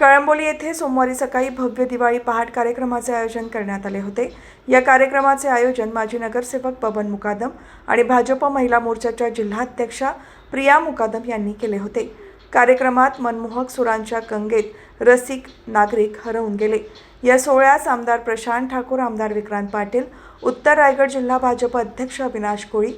कळंबोली येथे सोमवारी सकाळी भव्य दिवाळी पहाट कार्यक्रमाचे आयोजन करण्यात आले होते. या कार्यक्रमाचे आयोजन माजी नगरसेवक बबन मुकादम आणि भाजप महिला मोर्चाच्या जिल्हाध्यक्षा प्रिया मुकादम यांनी केले होते. कार्यक्रमात मनमोहक सुरांच्या गंगेत रसिक नागरिक हरवून गेले. या सोहळ्यास आमदार प्रशांत ठाकूर आमदार विक्रांत पाटील उत्तर रायगड जिल्हा भाजप अध्यक्ष अविनाश कोळी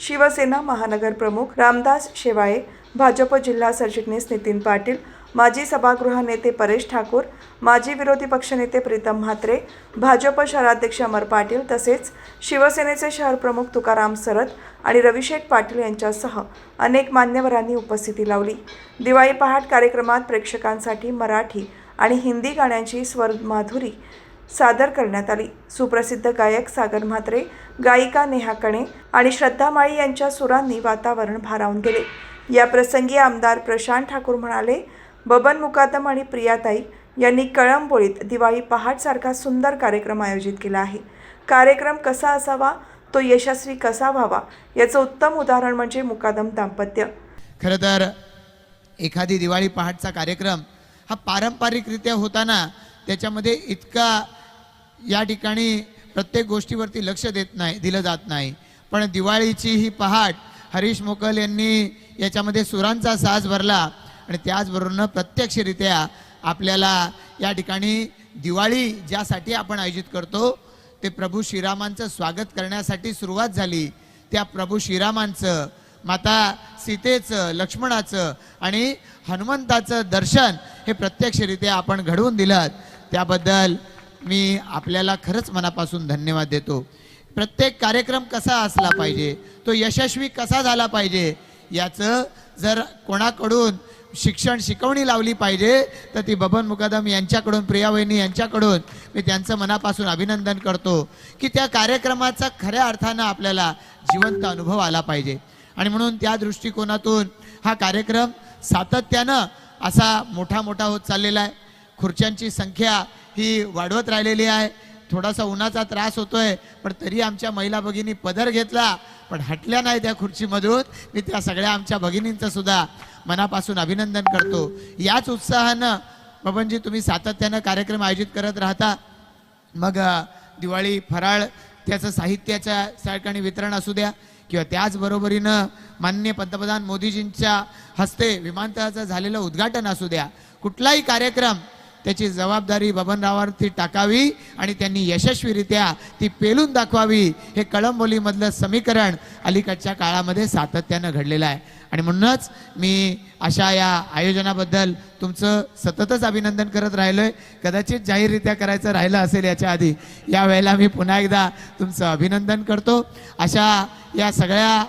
शिवसेना महानगर प्रमुख रामदास शेवाळे भाजप जिल्हा सरचिटणीस नितीन पाटील माजी सभागृह नेते परेश ठाकूर माजी विरोधी पक्षनेते प्रीतम म्हात्रे भाजप शहराध्यक्ष अमर पाटील तसेच शिवसेनेचे शहर प्रमुख तुकाराम सरत आणि रविशेठ पाटील यांच्यासह अनेक मान्यवरांनी उपस्थिती लावली. दिवाळी पहाट कार्यक्रमात प्रेक्षकांसाठी मराठी आणि हिंदी गाण्यांची स्वरमाधुरी सादर करण्यात आली. सुप्रसिद्ध गायक सागर म्हात्रे गायिका नेहा कणे आणि श्रद्धा माळी यांच्या सुरांनी वातावरण भारावून गेले. या प्रसंगी आमदार प्रशांत ठाकूर म्हणाले बबन मुकादम आणि प्रियाताई यांनी कळंबोळीत दिवाळी पहाटसारखा सुंदर कार्यक्रम आयोजित केला आहे. कार्यक्रम कसा असावा तो यशस्वी कसा व्हावा याचं उत्तम उदाहरण म्हणजे मुकादम दाम्पत्य. खरं तर एखादी दिवाळी पहाटचा कार्यक्रम हा पारंपरिकरित्या होताना त्याच्यामध्ये इतका या ठिकाणी प्रत्येक गोष्टीवरती लक्ष देत नाही दिलं जात नाही. पण दिवाळीची ही पहाट हरीश मोकल यांनी याच्यामध्ये सुरांचा साज भरला. आणि त्याचबरोबरनं प्रत्यक्षरित्या आपल्याला या ठिकाणी दिवाळी ज्यासाठी आपण आयोजित करतो ते प्रभू श्रीरामांचं स्वागत करण्यासाठी सुरुवात झाली. त्या प्रभू श्रीरामांचं माता सीतेचं लक्ष्मणाचं आणि हनुमंताचं दर्शन हे प्रत्यक्षरित्या आपण घडवून दिलं त्याबद्दल मी आपल्याला खरंच मनापासून धन्यवाद देतो. प्रत्येक कार्यक्रम कसा असला पाहिजे तो यशस्वी कसा झाला पाहिजे याचं जर कोणाकडून शिक्षण शिकवणी लावली पाहिजे तर ती बबन मुकादम यांच्याकडून प्रिया वहिनी यांच्याकडून मी त्यांचं मनापासून अभिनंदन करतो की त्या कार्यक्रमाचा खऱ्या अर्थानं आपल्याला जिवंत अनुभव आला पाहिजे. आणि म्हणून त्या दृष्टिकोनातून हा कार्यक्रम सातत्यानं असा मोठा मोठा होत चाललेला आहे. खुर्च्यांची संख्या ही वाढवत राहिलेली आहे. थोडासा उन्हाचा त्रास होतोय पण तरी आमच्या महिला भगिनी पदर घेतला पण हटल्या नाही त्या खुर्चीमधून मी त्या सगळ्या आमच्या भगिनींचं सुद्धा मनापासून अभिनंदन करतो. याच उत्साहानं बबनजी तुम्ही सातत्यानं कार्यक्रम आयोजित करत राहता. मग दिवाळी फराळ त्याचं साहित्याच्या ठिकाणी वितरण असू द्या किंवा त्याचबरोबरीनं मान्य पंतप्रधान मोदीजींच्या हस्ते विमानतळाचं झालेलं उद्घाटन असू द्या. कुठलाही कार्यक्रम त्याची जबाबदारी बबनरावावरती टाकावी आणि त्यांनी यशस्वीरित्या ती पेलून दाखवावी हे कळंबोलीमधलं समीकरण अलीकडच्या काळामध्ये सातत्यानं घडलेलं आहे. आणि म्हणूनच मी अशा या आयोजनाबद्दल तुमचं सततच अभिनंदन करत राहिलो आहे कदाचित जाहीररित्या करायचं राहिलं असेल याच्या आधी यावेळेला मी पुन्हा एकदा तुमचं अभिनंदन करतो. अशा या सगळ्या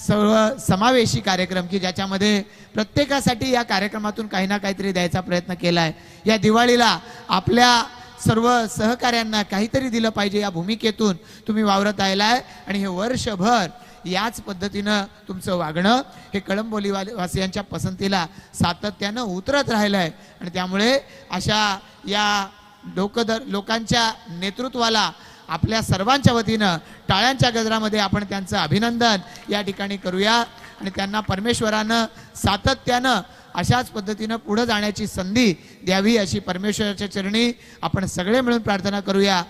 सर्व समावेशी कार्यक्रम की ज्याच्यामध्ये प्रत्येकासाठी या कार्यक्रमातून काही ना काहीतरी द्यायचा प्रयत्न केला आहे या दिवाळीला आपल्या सर्व सहकाऱ्यांना काहीतरी दिलं पाहिजे या भूमिकेतून तुम्ही वावरत आलाय आणि हे वर्षभर याच पद्धतीनं तुमचं वागणं हे कळंबोली वासियांच्या पसंतीला सातत्यानं उतरत राहिलं आहे आणि त्यामुळे अशा या लोकदर लोकांच्या नेतृत्वाला आपल्या सर्वांच्या वतीनं टाळ्यांच्या गजरामध्ये आपण त्यांचं अभिनंदन या ठिकाणी करूया. आणि त्यांना परमेश्वरानं सातत्यानं अशाच पद्धतीनं पुढं जाण्याची संधी द्यावी अशी परमेश्वराच्या चरणी आपण सगळे मिळून प्रार्थना करूया.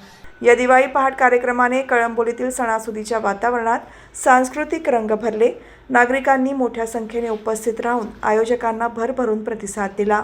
या दिवाळी पहाट कार्यक्रमाने कळंबोलीतील सणासुदीच्या वातावरणात सांस्कृतिक रंग भरले. नागरिकांनी मोठ्या संख्येने उपस्थित राहून आयोजकांना भरभरून प्रतिसाद दिला.